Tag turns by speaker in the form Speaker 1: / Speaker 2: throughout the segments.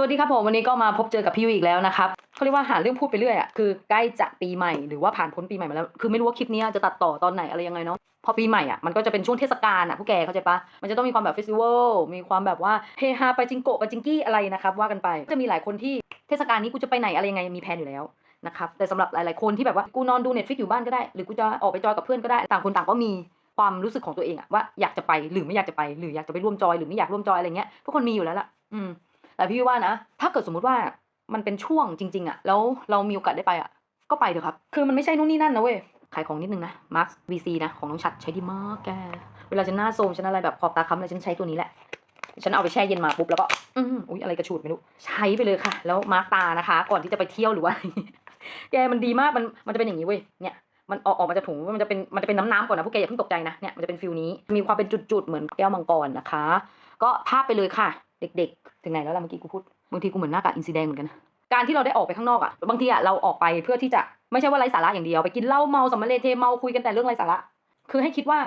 Speaker 1: สวัสดีครับผมวันนี้ก็มาพบเจอกับพี่ยุ้ยอีกแล้วนะครับเขาเรียกว่าหาเรื่องพูดไปเรื่อยอะคือใกล้จะปีใหม่หรือว่าผ่านพ้นปีใหม่มาแล้วคือไม่รู้ว่าคลิปนี้จะตัดต่อตอนไหนอะไรยังไงเนาะพอปีใหม่อะมันก็จะเป็นช่วงเทศกาลอะผู้แกเข้าใจปะมันจะต้องมีความแบบเฟสติวัลมีความแบบว่าเฮฮาไปจิงโกะไปจิงกี้อะไรนะครับว่ากันไปจะมีหลายคนที่เทศกาลนี้กูจะไปไหนอะไรยังไงมีแผนอยู่แล้วนะครับแต่สำหรับหลายๆคนที่แบบว่ากูนอนดูเน็ตฟิกอยู่บ้านก็ได้ หรือกูจะออกไปจอยกับเพื่อนก็ได้ต่างคนต่างก็มีความรู้สึกของตัวเองอะว่าอยากจะไปหรือไม่อยากจะไปหรืออยากจะไปร่วมจอยหรือไม่อยากร่วมจอยอะไรเงี้ยทุกคนมีอยู่แล้วล่ะอืม แต่พี่ว่านะ ถ้าเกิดสมมุติว่ามันเป็นช่วงจริง ๆอะแล้วเรามีโอกาสได้ไปอะก็ไปเถอะครับ คือมันไม่ใช่นู่นนี่นั่นนะเว้ย ขายของนิดนึงนะ Max VC นะ ของน้องชัดใช้ดีมากแก เวลาฉันหน้าโซมฉันอะไรแบบขอบตาค้ำอะไรฉันใช้ตัวนี้แหละ ฉันเอาไปแช่เย็นมาปุ๊บแล้วก็ อืมอุ๊ยอะไรกระฉูดไม่รู้ ใช้ไปเลยค่ะ แล้วมาร์กตานะคะ ก่อนที่จะไปเที่ยวหรือว่า แกมันดีมาก มัน มันจะเป็นอย่างนี้เว้ย เนี่ย มันออกออกมาจากถุงมันจะเป็น มันจะเป็นน้ำๆก่อนนะพวกแกอย่าเพิ่งตกใจนะ เนี่ย มันจะเป็นฟิลนี้ มีความเป็นจุดๆ เหมือนแก้วมังกรนะคะ ก็ภาพไปเลยค่ะ เด็กๆถึงไหนแล้วล่ะเมื่อกี้กูพูดบางทีกูเหมือนหน้ากากอินซีแดงเหมือนกันนะการที่เราได้ออกไปข้างนอกอะบางทีอะเราออกไปเพื่อที่จะไม่ใช่ว่าไร้สาระอย่างเดียวไปกินเหล้าเมาสัมมาเลเทเมาคุยกันแต่เรื่องไร้สาระ คือให้คิดว่า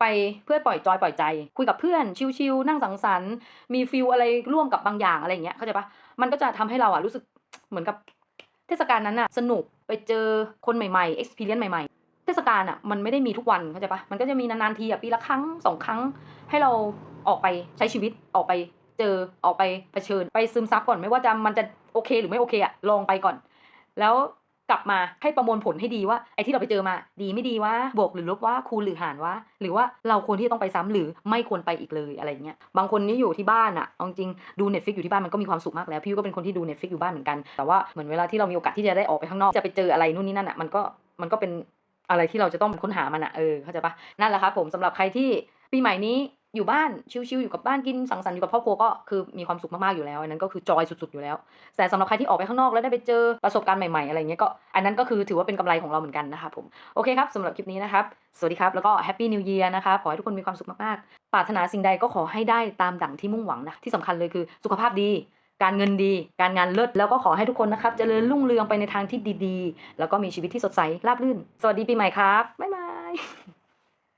Speaker 1: ไปเพื่อปล่อยจอยปล่อยใจ คุยกับเพื่อนชิลๆนั่งสังสรรค์มีฟิลอะไรร่วมกับบางอย่างอะไรอย่างเงี้ยเข้าใจปะมันก็จะทำให้เราอะรู้สึกเหมือนกับเทศกาลนั้นอะสนุกไปเจอคนใหม่ๆ experience ใหม่ ๆ เทศกาลอะมันไม่ได้มีทุกวันเข้าใจปะมันก็จะมีนานๆทีอะปีละครั้งสองครั้ง ให้เราออกไปใช้ชีวิตออกไป เจอออกไปเผชิญ ไปซึมซับก่อนไม่ว่าจะมันจะโอเคหรือไม่โอเคอะลองไปก่อน แล้วกลับมาให้ประมวลผลให้ดีว่าไอ้ที่เราไปเจอมา ดีไม่ดีว่าบวกหรือลบว่าคูณหรือหารว่า หรือว่าเราควรที่จะต้องไปซ้ำหรือไม่ควรไปอีกเลยอะไรเงี้ยบางคนนี่อยู่ที่บ้านอะเอาจริงดูเน็ตฟิกอยู่ที่บ้านมันก็มีความสุขมากแล้วพี่ก็เป็นคนที่ดูเน็ตฟิกอยู่บ้านเหมือนกันแต่ว่าเหมือนเวลาที่เรามีโอกาสที่จะได้ออกไปข้างนอกจะไปเจออะไรนู่นนี่นั่นอะมันก็มันก็เป็นอะไรที่เราจะต้องค้นหามันอะเออเข้าใจปะนั่นแหละครับผมสำหรับใครที่ปีใหม่นี้ อยู่บ้านชิลๆอยู่กับบ้านกินสังสรรค์อยู่กับครอบครัวก็คือมีความสุขมากๆอยู่แล้วอันนั้นก็คือจอยสุดๆอยู่แล้ว แต่สำหรับใครที่ออกไปข้างนอกแล้วได้ไปเจอประสบการณ์ใหม่ๆอะไรเงี้ยก็อันนั้นก็คือถือว่าเป็นกำไรของเราเหมือนกันนะครับผมโอเคครับสำหรับคลิปนี้นะครับสวัสดีครับแล้วก็แฮปปี้นิว e ย r นะครับขอให้ทุกคนมีความสุขมากๆปรารถนาสิ่งใดก็ขอให้ได้ตามดั่งที่มุ่งหวังนะที่สำคัญเลยคือสุขภาพดีการเงินดี การงานเลิศ แล้วก็ขอให้ทุกคนนะครับเจริญรุ่งเรืองไปในทางที่ดีๆ แล้วก็มีชีวิตที่สดใส ราบรื่น สวัสดีปีใหม่ครับ บ๊ายบาย